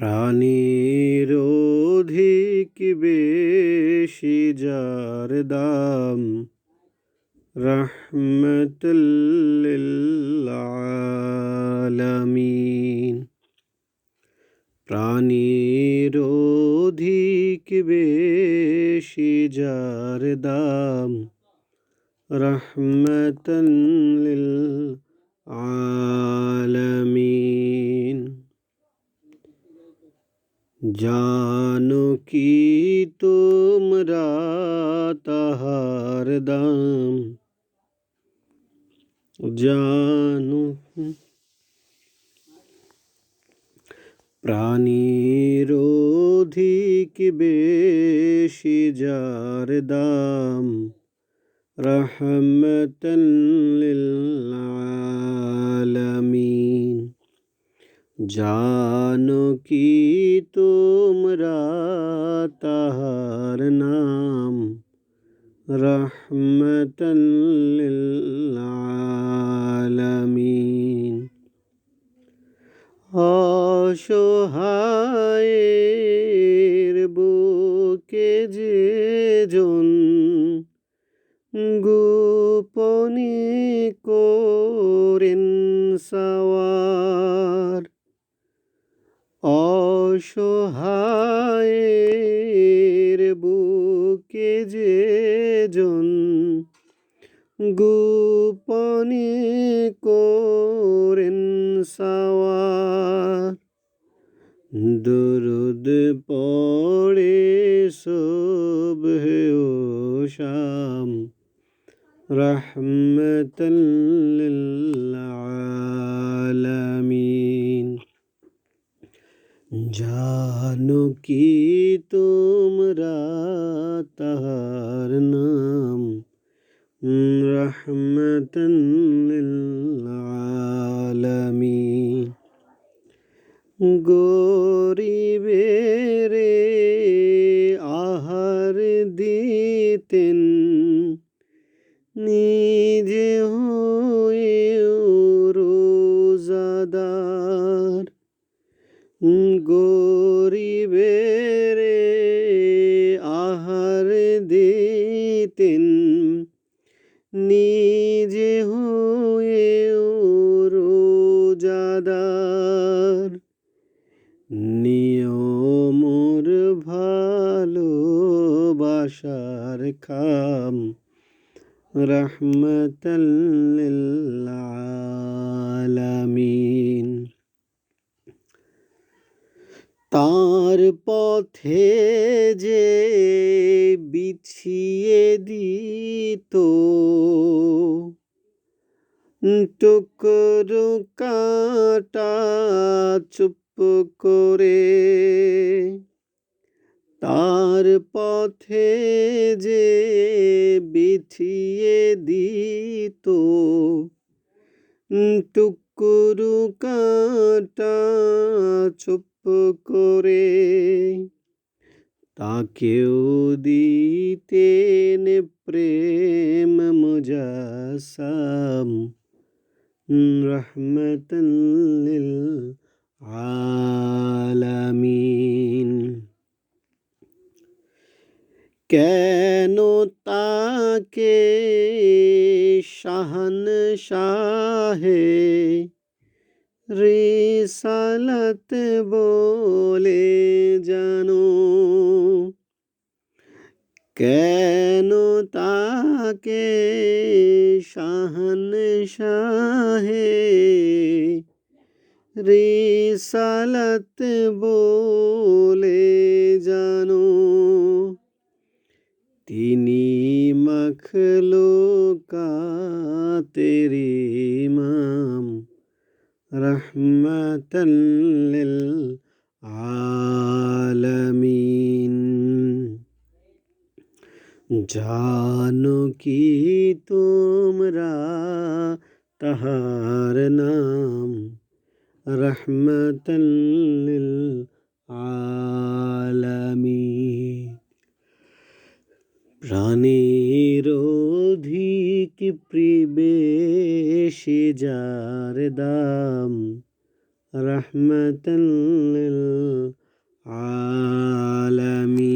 প্রাণীর অধিক বেশি যার দাম রহমতুল্লালামিন প্রাণীর অধিক বেশি যার দাম রহমতুল্লিল আলামিন জানো কি তোমরা তাহার দাম জানো প্রাণীর অধিক বেশি যার দাম রহমতুল্লিল আলামিন জানো কি তোমরা তাহার নাম রহমতুল্লিল অসহায়ের বুকে যে জন গোপনে করেন অসহায়ের বুকে যে জন গোপনে করেন সাওয়ার। দরুদ পড়ে সব শাম রহমতুল্লিল আলামিন। জানো কি তোমরা তাহার নাম রহমতুল্লিল আলামিন গরিবেরে আহার দিতেন নিজে হয়ে গরিবেরে আহার দিতেন। নিজে হয়ে রোজাদার নিয়মর ভালোবাসার খাম। রহমতুল্লিল আলামিন। তার পথে যে বিছিয়ে দিত। টুকরো কাটা চুপ করে তার পথে যে বিছিয়ে দিত। টুকরু কাটা চুপ করে তাকেও দিতেন প্রেম মুজাসাম রহমতুল্লিল আলামিন। কেন তাকে শাহন শাহে রিসালত বলে জানো। কেন তাকে শাহন শাহে রিসালত বলে জানো? তিনি মখলো কাতের ইমাম রহমতুল্লিল আলামিন জানো কি তোমরা তাহার নাম রহমতুল্লিল আলামিন প্রাণীর বেশি যার দাম রহমতুল আলামিন।